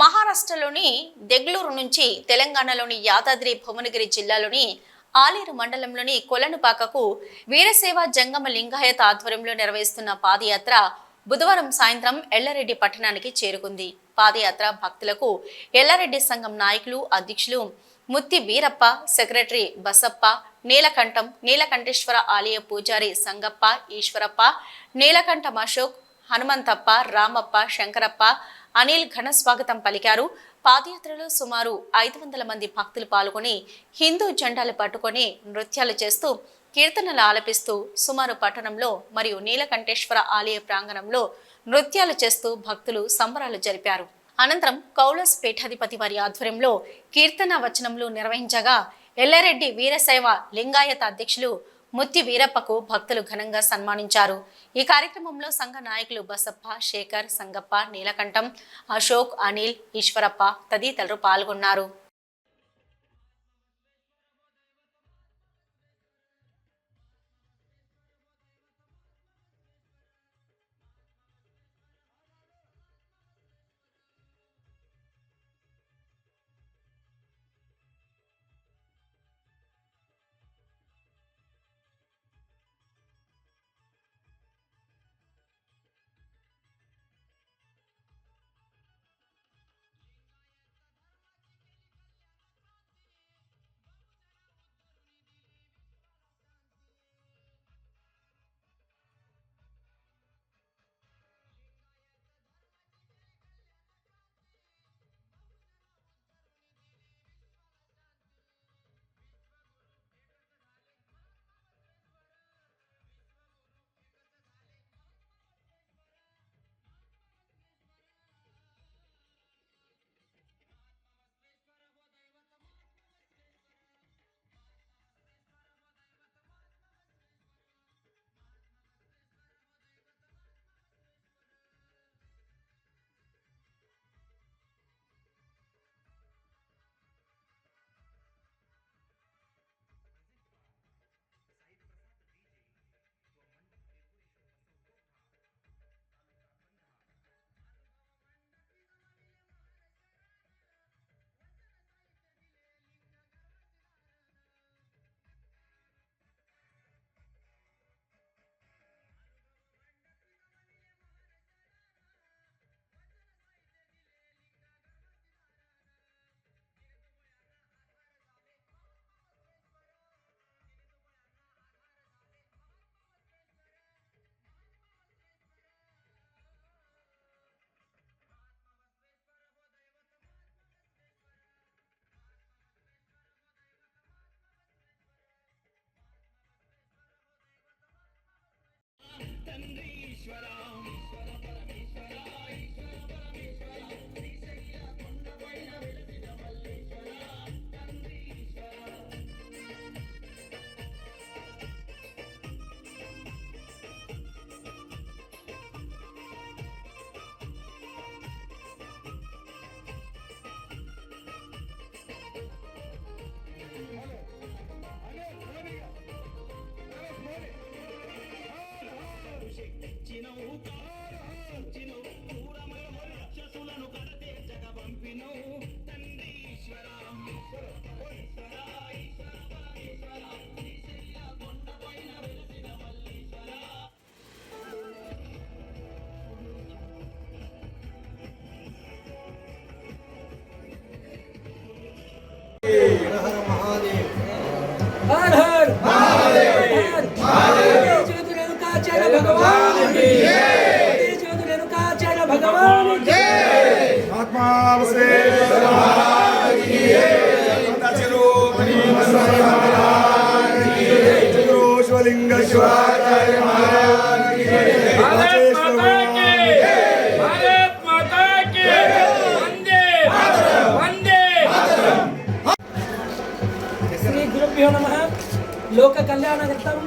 మహారాష్ట్రలోని దెగ్లూరు నుంచి తెలంగాణలోని యాదాద్రి భువనగిరి జిల్లాలోని ఆలేరు మండలంలోని కొలనుపాకకు వీరసేవ జంగమ లింగాయత ఆధ్వర్యంలో నిర్వహిస్తున్న పాదయాత్ర బుధవారం సాయంత్రం ఎల్లారెడ్డి పట్టణానికి చేరుకుంది. పాదయాత్ర భక్తులకు ఎల్లారెడ్డి సంఘం నాయకులు అధ్యక్షులు ముత్తి వీరప్ప సెక్రటరీ బసప్ప నీలకంఠం నీలకంఠేశ్వర ఆలయ పూజారి సంగప్ప ఈశ్వరప్ప నీలకంఠం అశోక్ హనుమంతప్ప రామప్ప శంకరప్ప అనిల్ ఘన స్వాగతం పలికారు. పాదయాత్రలో సుమారు ఐదు వందల మంది భక్తులు పాల్గొని హిందూ జెండాలు పట్టుకొని నృత్యాలు చేస్తూ కీర్తనలు ఆలపిస్తూ సుమారు పట్టణంలో మరియు నీలకంఠేశ్వర ఆలయ ప్రాంగణంలో నృత్యాలు చేస్తూ భక్తులు సంబరాలు జరిపారు. అనంతరం కౌలస్ పీఠాధిపతి వారి ఆధ్వర్యంలో కీర్తన వచనములు నిర్వహించగా ఎల్లారెడ్డి వీరశైవ లింగాయత అధ్యక్షులు ముత్తి వీరప్పకు భక్తులు ఘనంగా సన్మానించారు. ఈ కార్యక్రమంలో సంఘ నాయకులు బసప్ప శేఖర్ సంగప్ప నీలకంఠం అశోక్ అనిల్ ఈశ్వరప్ప తదితరులు పాల్గొన్నారు. Shut up. हर हर महादेव तेज रेणुकाचार्य भगवान की तेज रेणुकाचार्य भगवान की आत्मावसे शिवलिंग शिवाचार्य కళ్యాణార్థం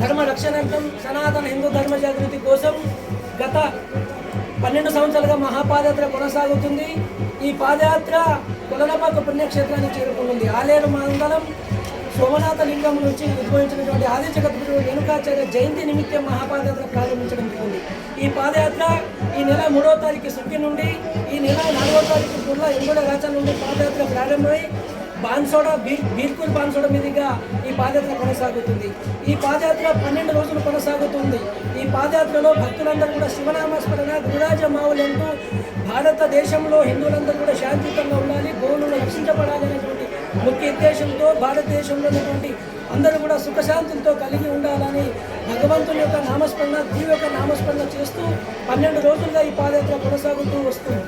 ధర్మ రక్షణార్థం సనాతన హిందూ ధర్మ జాగృతి కోసం గత పన్నెండు సంవత్సరాలుగా మహాపాదయాత్ర కొనసాగుతుంది. ఈ పాదయాత్ర కొలనపాక పుణ్యక్షేత్రానికి చేరుకుంటుంది. ఆలేరు మండలం సోమనాథ లింగం నుంచి ఉద్భవించినటువంటి ఆది జగద్గురు రేణుకాచార్య జయంతి నిమిత్తం మహాపాదయాత్ర ప్రారంభించడం జరిగింది. ఈ పాదయాత్ర ఈ నెల మూడవ తారీఖు సుక్కి నుండి ఈ నెల నాలుగవ తారీఖు గుర్ల ఎంగుడ రాచా నుండి పాదయాత్ర ప్రారంభమై బాన్సోడ బీ బీర్కూర్ బాన్సోడ మీదుగా ఈ పాదయాత్ర కొనసాగుతుంది. ఈ పాదయాత్ర పన్నెండు రోజులు కొనసాగుతుంది. ఈ పాదయాత్రలో భక్తులందరూ కూడా శివనామస్మరణ గురురాజ మావులు భారతదేశంలో హిందువులందరూ కూడా శాంతియుతంగా ఉండాలి గోవులు రక్షించబడాలి అనేటువంటి ముఖ్య ఉద్దేశంతో భారతదేశంలో ఉన్నటువంటి అందరూ కూడా సుఖశాంతులతో కలిగి ఉండాలని భగవంతుని యొక్క నామస్మరణ దీవి యొక్క నామస్మరణ చేస్తూ పన్నెండు రోజులుగా ఈ పాదయాత్ర కొనసాగుతూ వస్తుంది.